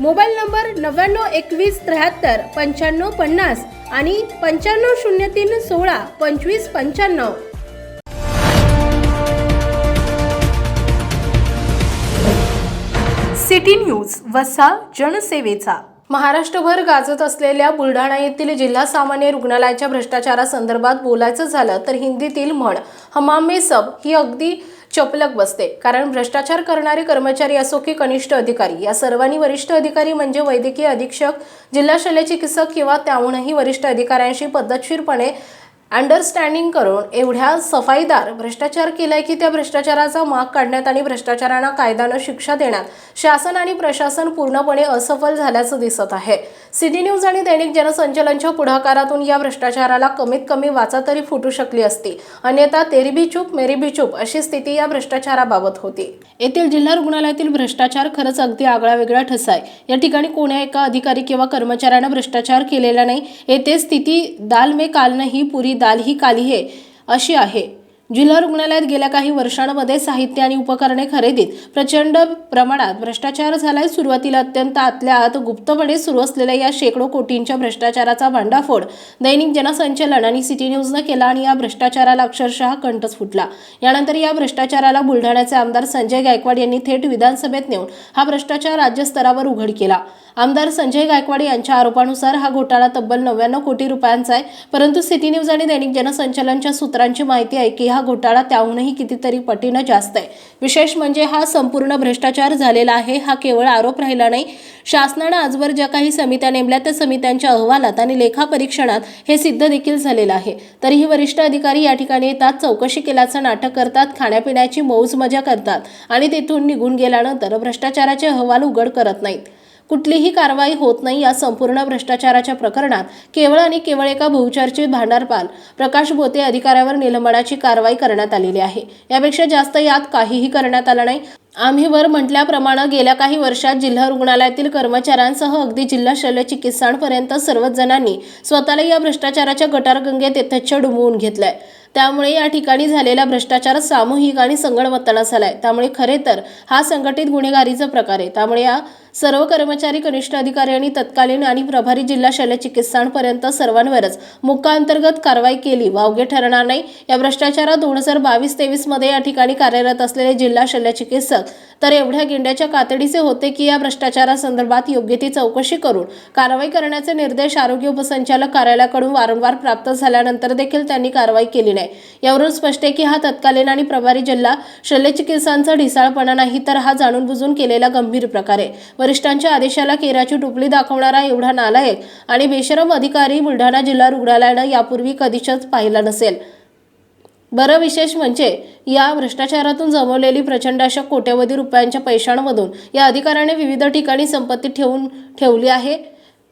Mobile number नव्याण्णव एकवीस त्र्याहत्तर पंच्याण्णव पन्नास आणि पंच्याण्णव शून्य तीन सोळा पंचवीस पंच्याण्णव. सिटी न्यूज वसा जनसेवेचा. महाराष्ट्रभर गाजत असलेल्या बुलढाणा येथील जिल्हा सामान्य रुग्णालयाच्या भ्रष्टाचारासंदर्भात बोलायचं झालं तर हिंदीतील म्हण हमामे सब ही अगदी चपलक बसते. कारण भ्रष्टाचार करणारे कर्मचारी असो की कनिष्ठ अधिकारी या सर्वांनी वरिष्ठ अधिकारी म्हणजे वैद्यकीय अधीक्षक जिल्हा शल्यचिकित्सक किंवा त्याहूनही वरिष्ठ अधिकाऱ्यांशी पद्धतशीरपणे अंडरस्टँडिंग करून एवढ्या सफाईदार भ्रष्टाचार केलाय की त्या भ्रष्टाचाराचा माग काढण्यात आणि भ्रष्टाचारांना कायद्यानं शिक्षा देण्यात शासन आणि प्रशासन पूर्णपणे असफल झाल्याचं दिसत आहे. सिटी न्यूज आणि दैनिक जनसंचलनच्या पुढाकारातून या भ्रष्टाचाराला कमीत कमी वाचा तरी फुटू शकली असती. अन्यथा तेरी भी चूप मेरी भी चूप अशी स्थिती या भ्रष्टाचाराबाबत होती. येथील जिल्हा रुग्णालयातील भ्रष्टाचार खरंच अगदी आगळा वेगळा ठसा आहे या ठिकाणी कोण्या एका अधिकारी किंवा कर्मचाऱ्यानं भ्रष्टाचार केलेला नाही. येथे स्थिती दाल में काल नाही पुरी दाल ही काली आहे अशी आहे. जिल्हा रुग्णालयात गेल्या काही वर्षांमध्ये साहित्य आणि उपकरणे खरेदीत प्रचंड प्रमाणात भ्रष्टाचार झालाय. सुरुवातीला अत्यंत आतल्या आत गुप्तपणे सुरू असलेल्या या शेकडो कोटींच्या भ्रष्टाचाराचा भांडाफोड दैनिक जनसंचलन आणि सिटी न्यूजनं केला आणि या भ्रष्टाचाराला अक्षरशः कंठच फुटला. यानंतर या भ्रष्टाचाराला बुलढाण्याचे आमदार संजय गायकवाड यांनी थेट विधानसभेत नेऊन हा भ्रष्टाचार राज्यस्तरावर उघड केला. आमदार संजय गायकवाड यांच्या आरोपानुसार हा घोटाळा तब्बल नव्याण्णव कोटी रुपयांचा आहे. परंतु सिटी न्यूज आणि दैनिक जनसंचलनच्या सूत्रांची माहिती आहे की हा घोटाळा त्याहूनही कितीतरी पटीनं जास्त आहे. विशेष म्हणजे हा संपूर्ण भ्रष्टाचार झालेला आहे हा केवळ आरोप राहिला नाही. शासनानं आजवर ज्या काही समित्या नेमल्या त्या समित्यांच्या अहवालात आणि लेखापरीक्षणात हे सिद्ध देखील झालेलं आहे. तरीही वरिष्ठ अधिकारी या ठिकाणी येतात चौकशी केल्याचं नाटक करतात खाण्यापिण्याची मौज मजा करतात आणि तेथून निघून गेल्यानंतर भ्रष्टाचाराचे अहवाल उघड करत नाहीत. कुठलीही कारवाई होत नाही या संपूर्ण भ्रष्टाचाराच्या प्रकरणात. केवळ आणि केवळ एका बहुचर्चित भांडारपाल प्रकाश बोते अधिकाऱ्यावर निलंबनाची कारवाई करण्यात आलेली आहे. यापेक्षा जास्त यात काहीही करण्यात आलं नाही. आम्ही वर म्हटल्याप्रमाणे गेल्या काही वर्षात जिल्हा रुग्णालयातील कर्मचाऱ्यांसह अगदी जिल्हा शल्य चिकित्सांपर्यंत सर्वच जणांनी स्वतःला या भ्रष्टाचाराच्या गटारगंगेत यथेच्छ डुंबवून घेतलंय. त्यामुळे या ठिकाणी झालेला भ्रष्टाचार सामूहिक आणि संगणमताना झालाय. त्यामुळे खरे तर हा संघटित गुन्हेगारीचा प्रकार आहे. त्यामुळे या सर्व कर्मचारी कनिष्ठ अधिकारी आणि तत्कालीन आणि प्रभारी जिल्हा शल्यचिकित्सांपर्यंत सर्वांवरच मुक्काअंतर्गत कारवाई केली. वावगे ठरणार नाही. या भ्रष्टाचारात दोन हजार बावीस तेवीसमध्ये या ठिकाणी कार्यरत असलेले जिल्हा शल्यचिकित्सक तर एवढ्या गेंड्याच्या कातडीचे होते की या भ्रष्टाचारासंदर्भात योग्य ती चौकशी करून कारवाई करण्याचे निर्देश आरोग्य उपसंचालक कार्यालयाकडून वारंवार प्राप्त झाल्यानंतर देखील त्यांनी कारवाई केली नाही. यावरून स्पष्ट आहे की हा तत्कालीन आणि प्रभारी जिल्हा शल्यचिकित्सांचा ढिसाळपणा नाही तर हा जाणून बुजून केलेला गंभीर प्रकार आहे. वरिष्ठांच्या आदेशाला केराची टुपली दाखवणारा एवढा नालायक आणि बेशरम अधिकारी बुलढाणा जिल्हा रुग्णालयानं यापूर्वी कधीच पाहिला नसेल. बरं विशेष म्हणजे या भ्रष्टाचारातून जमवलेली प्रचंड अशा कोट्यवधी रुपयांच्या पैशांमधून या अधिकाऱ्याने विविध ठिकाणी संपत्ती ठेवून ठेवली आहे.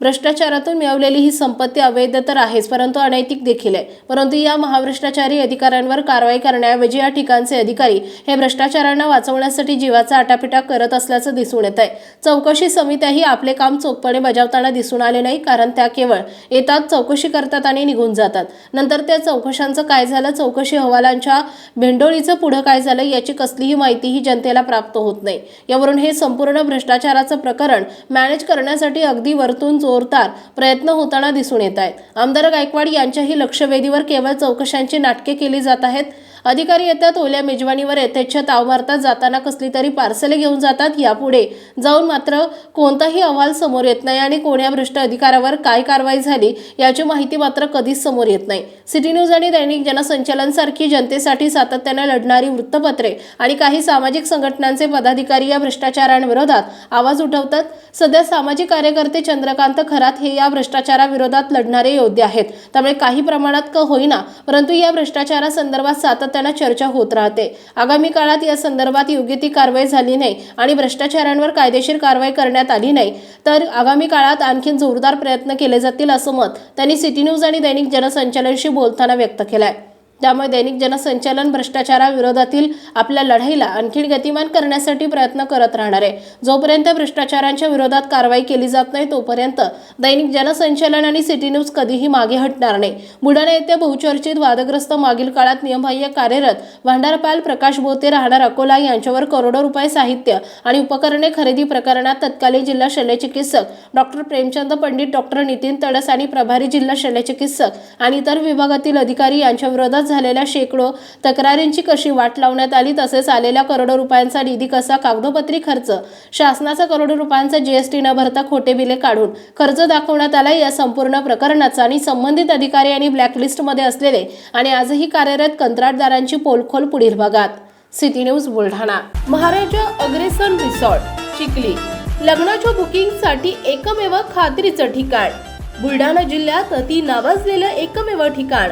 भ्रष्टाचारातून मिळवलेली ही संपत्ती अवैध तर आहेच परंतु अनैतिक देखील आहे. परंतु या महाभ्रष्टाचारी अधिकाऱ्यांवर कारवाई करण्याऐवजी या ठिकाणचे अधिकारी हे भ्रष्टाचारांना वाचवण्यासाठी जीवाचा आटापिटा करत असल्याचं दिसून येत आहे चौकशी समित्याही आपले काम चोखपणे बजावताना दिसून आले नाही कारण त्या केवळ येतात चौकशी करतात आणि निघून जातात. नंतर त्या चौकशांचं काय झालं? चौकशी अहवालांच्या भेंडोळीचं पुढं काय झालं याची कसलीही माहितीही जनतेला प्राप्त होत नाही. यावरून हे संपूर्ण भ्रष्टाचाराचं प्रकरण मॅनेज करण्यासाठी अगदी वरतून जोरदार प्रयत्न होताना दिसून येत आहेत. आमदार गायकवाड यांच्याही लक्षवेधीवर केवळ चौकशांची नाटके केली जात आहेत. अधिकारी येतात ओल्या मेजवानीवर यथेच्छ ताव मारतात जाताना कसली तरी पार्सले घेऊन जातात यापुढे जाऊन मात्र कोणताही अहवाल समोर येत नाही आणि कोण्या भ्रष्ट अधिकाऱ्यावर काय कारवाई झाली याची माहिती मात्र कधीच समोर येत नाही. सिटी न्यूज आणि दैनिक जनसंचलनसारखी जनतेसाठी सातत्याने लढणारी वृत्तपत्रे आणि काही सामाजिक संघटनांचे पदाधिकारी या भ्रष्टाचारांविरोधात आवाज उठवतात. सध्या सामाजिक कार्यकर्ते चंद्रकांत खरात हे या भ्रष्टाचाराविरोधात लढणारे योद्धे आहेत. त्यामुळे काही प्रमाणात का होईना परंतु या भ्रष्टाचारासंदर्भात सातत्यानं चर्चा होत राहते. आगामी काळात या संदर्भात योग्य ती कारवाई झाली नाही आणि भ्रष्टाचारांवर कायदेशीर कारवाई करण्यात आली नाही तर आगामी काळात आणखी जोरदार प्रयत्न केले जातील असं मत त्यांनी सिटी न्यूज आणि दैनिक जनसंचालनशी बोलताना व्यक्त केलंय. त्यामुळे दैनिक जनसंचालन भ्रष्टाचाराविरोधातील आपल्या लढाईला आणखी गतिमान करण्यासाठी प्रयत्न करत राहणार आहे. जोपर्यंत भ्रष्टाचारांच्या विरोधात कारवाई केली जात नाही तोपर्यंत दैनिक जनसंचालन आणि सिटी न्यूज कधीही मागे हटणार नाही. बुलढाणा येथे बहुचर्चित वादग्रस्त मागील काळात नियमबाह्य कार्यरत भांडारपाल प्रकाश बोते राहणार अकोला यांच्यावर करोडो रुपये साहित्य आणि उपकरणे खरेदी प्रकरणात तत्कालीन जिल्हा शल्यचिकित्सक डॉक्टर प्रेमचंद पंडित डॉक्टर नितीन तडस आणि प्रभारी जिल्हा शल्यचिकित्सक आणि इतर विभागातील अधिकारी यांच्या विरोधात झालेल्या शेकडो तक्रारींची कशी वाट लावण्यात आली तसेच आलेल्या करोडो रुपयांचा निधी कसा कागदोपत्री खर्च शासनाचा करोडो रुपयांचा जीएसटी न भरता खोटे बिले काढून खर्च दाखवण्यात आला या संपूर्ण प्रकरणाचा आणि संबंधित अधिकारी आणि ब्लॅकलिस्टमध्ये असलेले आणि आजही कार्यरत कंत्राटदारांची पोलखोल पुढील भागात. City news Buldhana. Maharaja Agrasen resort Chikhli. लग्नाच्या बुकिंगसाठी एकमेव खात्रीचं ठिकाण. बुलढाणा जिल्ह्यात अति नावाजलेलं एकमेव ठिकाण